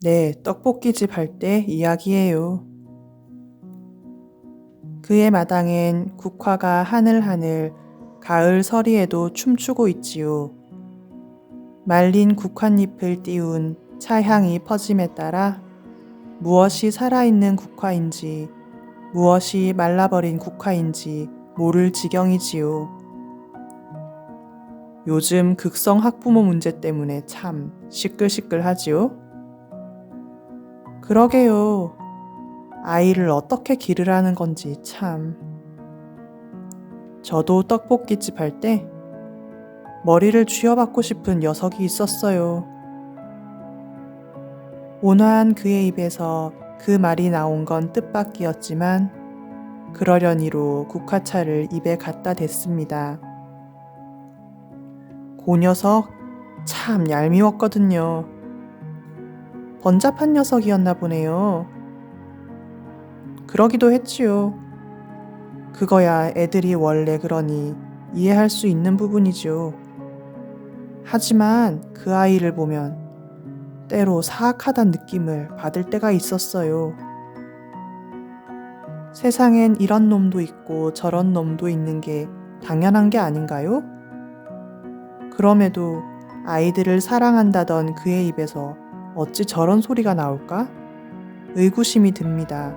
네, 떡볶이집 할 때 이야기예요. 그의 마당엔 국화가 하늘하늘 가을 서리에도 춤추고 있지요. 말린 국화잎을 띄운 차향이 퍼짐에 따라 무엇이 살아있는 국화인지 무엇이 말라버린 국화인지 모를 지경이지요. 요즘 극성 학부모 문제 때문에 참 시끌시끌하지요. 그러게요. 아이를 어떻게 기르라는 건지 참. 저도 떡볶이집 할 때 머리를 쥐어받고 싶은 녀석이 있었어요. 온화한 그의 입에서 그 말이 나온 건 뜻밖이었지만 그러려니로 국화차를 입에 갖다 댔습니다. 고 녀석 참 얄미웠거든요. 번잡한 녀석이었나 보네요. 그러기도 했지요. 그거야 애들이 원래 그러니 이해할 수 있는 부분이죠. 하지만 그 아이를 보면 때로 사악하단 느낌을 받을 때가 있었어요. 세상엔 이런 놈도 있고 저런 놈도 있는 게 당연한 게 아닌가요? 그럼에도 아이들을 사랑한다던 그의 입에서 어찌 저런 소리가 나올까? 의구심이 듭니다.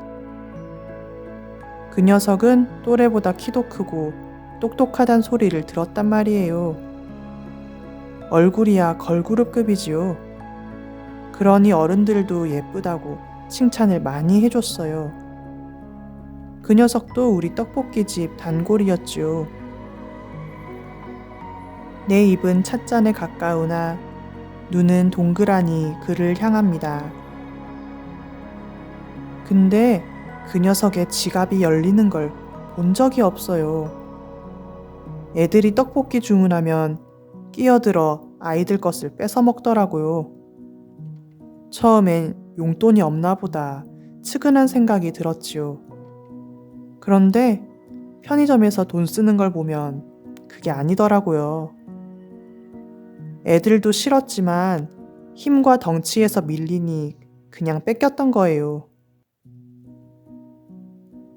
그 녀석은 또래보다 키도 크고 똑똑하단 소리를 들었단 말이에요. 얼굴이야 걸그룹급이지요. 그러니 어른들도 예쁘다고 칭찬을 많이 해줬어요. 그 녀석도 우리 떡볶이집 단골이었지요. 내 입은 찻잔에 가까우나 눈은 동그라니 그를 향합니다. 근데 그 녀석의 지갑이 열리는 걸 본 적이 없어요. 애들이 떡볶이 주문하면 끼어들어 아이들 것을 뺏어 먹더라고요. 처음엔 용돈이 없나 보다 측은한 생각이 들었지요. 그런데 편의점에서 돈 쓰는 걸 보면 그게 아니더라고요. 애들도 싫었지만 힘과 덩치에서 밀리니 그냥 뺏겼던 거예요.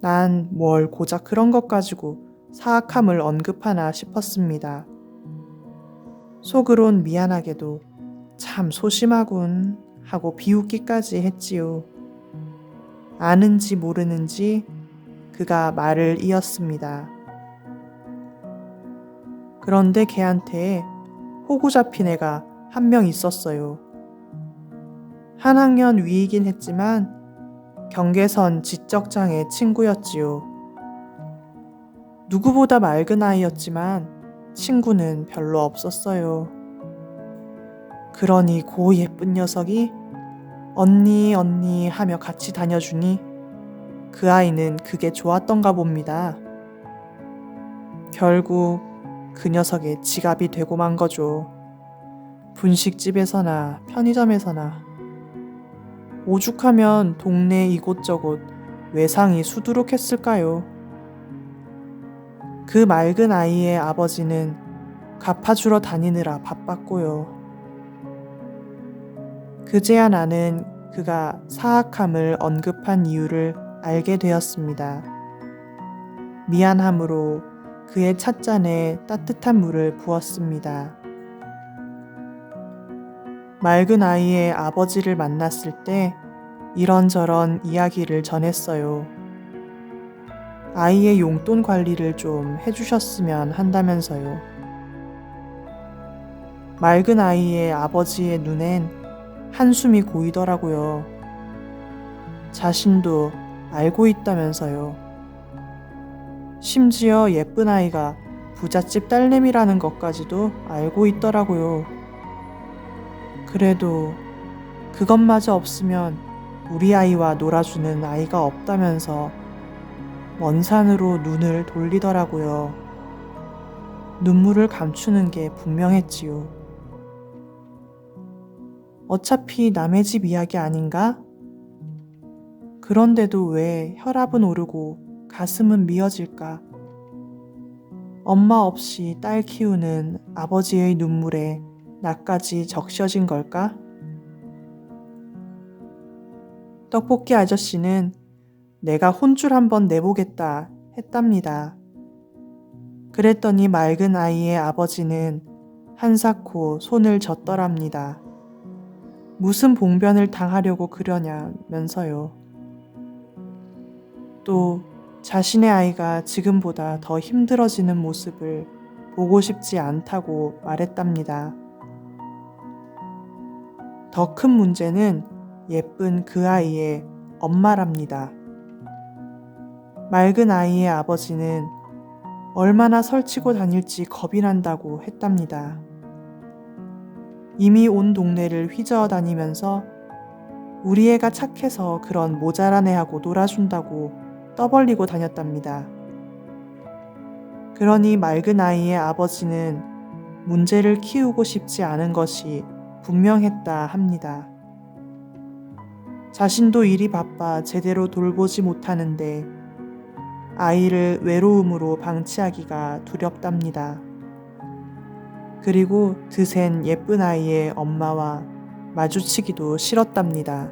난 뭘 고작 그런 것 가지고 사악함을 언급하나 싶었습니다. 속으론 미안하게도 참 소심하군 하고 비웃기까지 했지요. 아는지 모르는지 그가 말을 이었습니다. 그런데 걔한테 호구 잡힌 애가 한 명 있었어요. 한 학년 위이긴 했지만 경계선 지적장의 친구였지요. 누구보다 맑은 아이였지만 친구는 별로 없었어요. 그러니 고 예쁜 녀석이 언니 언니 하며 같이 다녀주니 그 아이는 그게 좋았던가 봅니다. 결국 그 녀석의 지갑이 되고 만 거죠. 분식집에서나 편의점에서나 오죽하면 동네 이곳저곳 외상이 수두룩했을까요? 그 맑은 아이의 아버지는 갚아주러 다니느라 바빴고요. 그제야 나는 그가 사악함을 언급한 이유를 알게 되었습니다. 미안함으로 그의 찻잔에 따뜻한 물을 부었습니다. 맑은 아이의 아버지를 만났을 때 이런저런 이야기를 전했어요. 아이의 용돈 관리를 좀 해주셨으면 한다면서요. 맑은 아이의 아버지의 눈엔 한숨이 고이더라고요. 자신도 알고 있다면서요. 심지어 예쁜 아이가 부잣집 딸내미라는 것까지도 알고 있더라고요. 그래도 그것마저 없으면 우리 아이와 놀아주는 아이가 없다면서 먼 산으로 눈을 돌리더라고요. 눈물을 감추는 게 분명했지요. 어차피 남의 집 이야기 아닌가? 그런데도 왜 혈압은 오르고 가슴은 미어질까? 엄마 없이 딸 키우는 아버지의 눈물에 나까지 적셔진 걸까? 떡볶이 아저씨는 내가 혼줄 한번 내보겠다 했답니다. 그랬더니 맑은 아이의 아버지는 한사코 손을 젓더랍니다. 무슨 봉변을 당하려고 그러냐면서요. 또 자신의 아이가 지금보다 더 힘들어지는 모습을 보고 싶지 않다고 말했답니다. 더 큰 문제는 예쁜 그 아이의 엄마랍니다. 맑은 아이의 아버지는 얼마나 설치고 다닐지 겁이 난다고 했답니다. 이미 온 동네를 휘저어 다니면서 우리 애가 착해서 그런 모자란 애하고 놀아준다고 떠벌리고 다녔답니다. 그러니 맑은 아이의 아버지는 문제를 키우고 싶지 않은 것이 분명했다 합니다. 자신도 일이 바빠 제대로 돌보지 못하는데 아이를 외로움으로 방치하기가 두렵답니다. 그리고 드센 예쁜 아이의 엄마와 마주치기도 싫었답니다.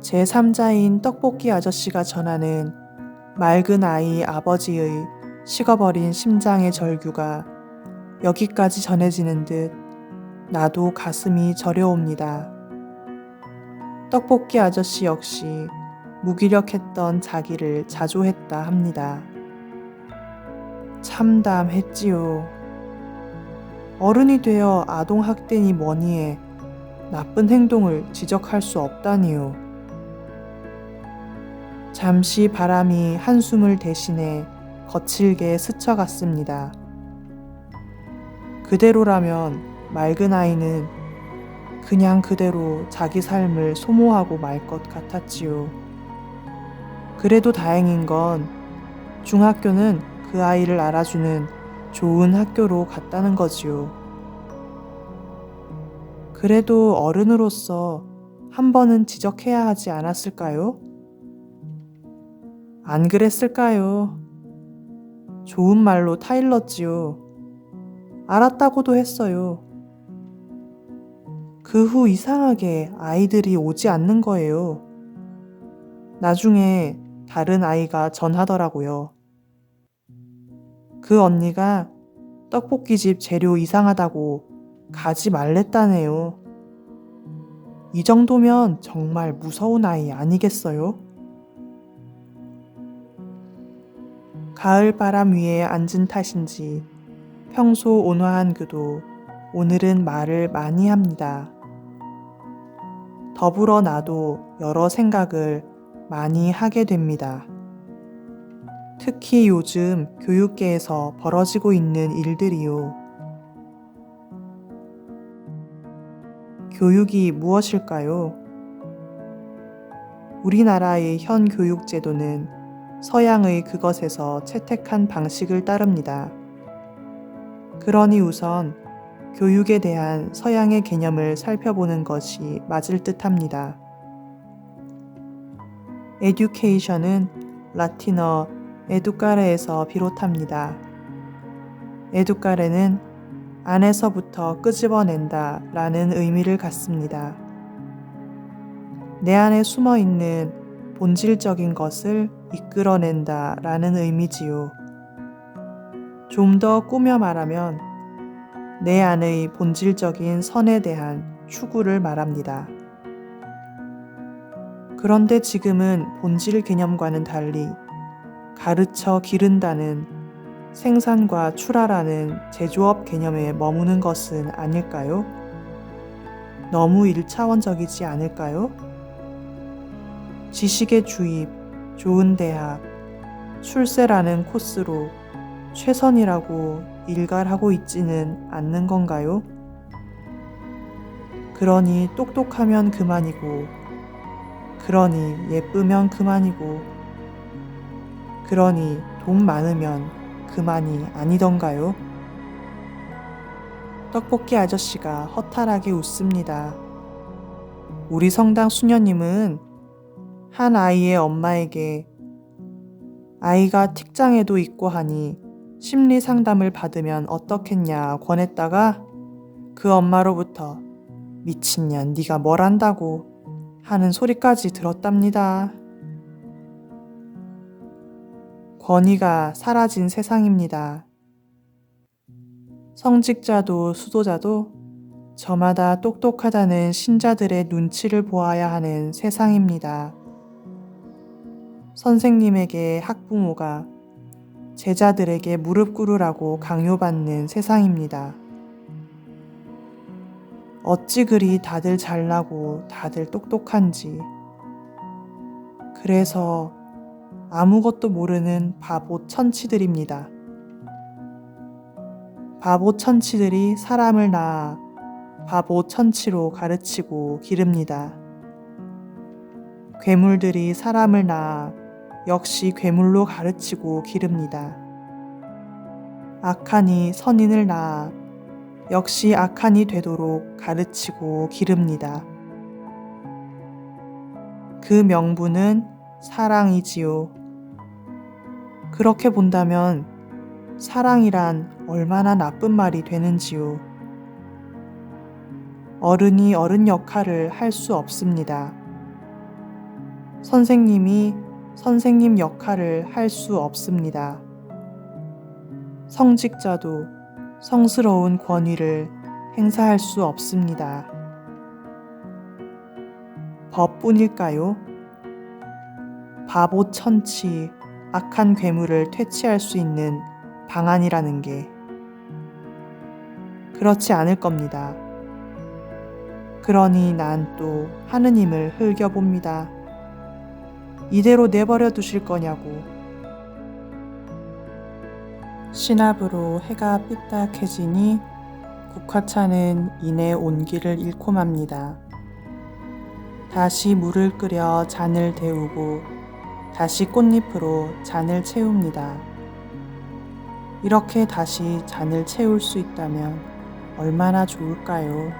제3자인 떡볶이 아저씨가 전하는 맑은 아이 아버지의 식어버린 심장의 절규가 여기까지 전해지는 듯 나도 가슴이 저려옵니다. 떡볶이 아저씨 역시 무기력했던 자기를 자조했다 합니다. 참담했지요. 어른이 되어 아동학대니 뭐니 에 나쁜 행동을 지적할 수 없다니요. 잠시 바람이 한숨을 대신해 거칠게 스쳐갔습니다. 그대로라면 맑은 아이는 그냥 그대로 자기 삶을 소모하고 말 것 같았지요. 그래도 다행인 건 중학교는 그 아이를 알아주는 좋은 학교로 갔다는 거지요. 그래도 어른으로서 한 번은 지적해야 하지 않았을까요? 안 그랬을까요? 좋은 말로 타일렀지요. 알았다고도 했어요. 그 후 이상하게 아이들이 오지 않는 거예요. 나중에 다른 아이가 전하더라고요. 그 언니가 떡볶이집 재료 이상하다고 가지 말랬다네요. 이 정도면 정말 무서운 아이 아니겠어요? 가을 바람 위에 앉은 탓인지 평소 온화한 그도 오늘은 말을 많이 합니다. 더불어 나도 여러 생각을 많이 하게 됩니다. 특히 요즘 교육계에서 벌어지고 있는 일들이요. 교육이 무엇일까요? 우리나라의 현 교육제도는 서양의 그것에서 채택한 방식을 따릅니다. 그러니 우선 교육에 대한 서양의 개념을 살펴보는 것이 맞을 듯 합니다. 에듀케이션은 라틴어 에두카레에서 비롯합니다. 에두카레는 안에서부터 끄집어낸다 라는 의미를 갖습니다. 내 안에 숨어 있는 본질적인 것을 이끌어낸다 라는 의미지요. 좀 더 꾸며 말하면 내 안의 본질적인 선에 대한 추구를 말합니다. 그런데 지금은 본질 개념과는 달리 가르쳐 기른다는 생산과 출하라는 제조업 개념에 머무는 것은 아닐까요? 너무 1차원적이지 않을까요? 지식의 주입, 좋은 대학, 출세라는 코스로 최선이라고 일갈하고 있지는 않는 건가요? 그러니 똑똑하면 그만이고, 그러니 예쁘면 그만이고, 그러니 돈 많으면 그만이 아니던가요? 떡볶이 아저씨가 허탈하게 웃습니다. 우리 성당 수녀님은 한 아이의 엄마에게 아이가 틱장애도 있고 하니 심리 상담을 받으면 어떻겠냐 권했다가 그 엄마로부터 미친년 네가 뭘 안다고 하는 소리까지 들었답니다. 권위가 사라진 세상입니다. 성직자도 수도자도 저마다 똑똑하다는 신자들의 눈치를 보아야 하는 세상입니다. 선생님에게 학부모가 제자들에게 무릎 꿇으라고 강요받는 세상입니다. 어찌 그리 다들 잘나고 다들 똑똑한지. 그래서 아무것도 모르는 바보 천치들입니다. 바보 천치들이 사람을 낳아 바보 천치로 가르치고 기릅니다. 괴물들이 사람을 낳아 역시 괴물로 가르치고 기릅니다. 악한이 선인을 낳아 역시 악한이 되도록 가르치고 기릅니다. 그 명분은 사랑이지요. 그렇게 본다면 사랑이란 얼마나 나쁜 말이 되는지요. 어른이 어른 역할을 할 수 없습니다. 선생님이 선생님 역할을 할 수 없습니다. 성직자도 성스러운 권위를 행사할 수 없습니다. 법뿐일까요? 바보 천치, 악한 괴물을 퇴치할 수 있는 방안이라는 게 그렇지 않을 겁니다. 그러니 난 또 하느님을 흘겨봅니다. 이대로 내버려 두실 거냐고. 신압으로 해가 삐딱해지니 국화차는 이내 온기를 잃고 맙니다. 다시 물을 끓여 잔을 데우고 다시 꽃잎으로 잔을 채웁니다. 이렇게 다시 잔을 채울 수 있다면 얼마나 좋을까요?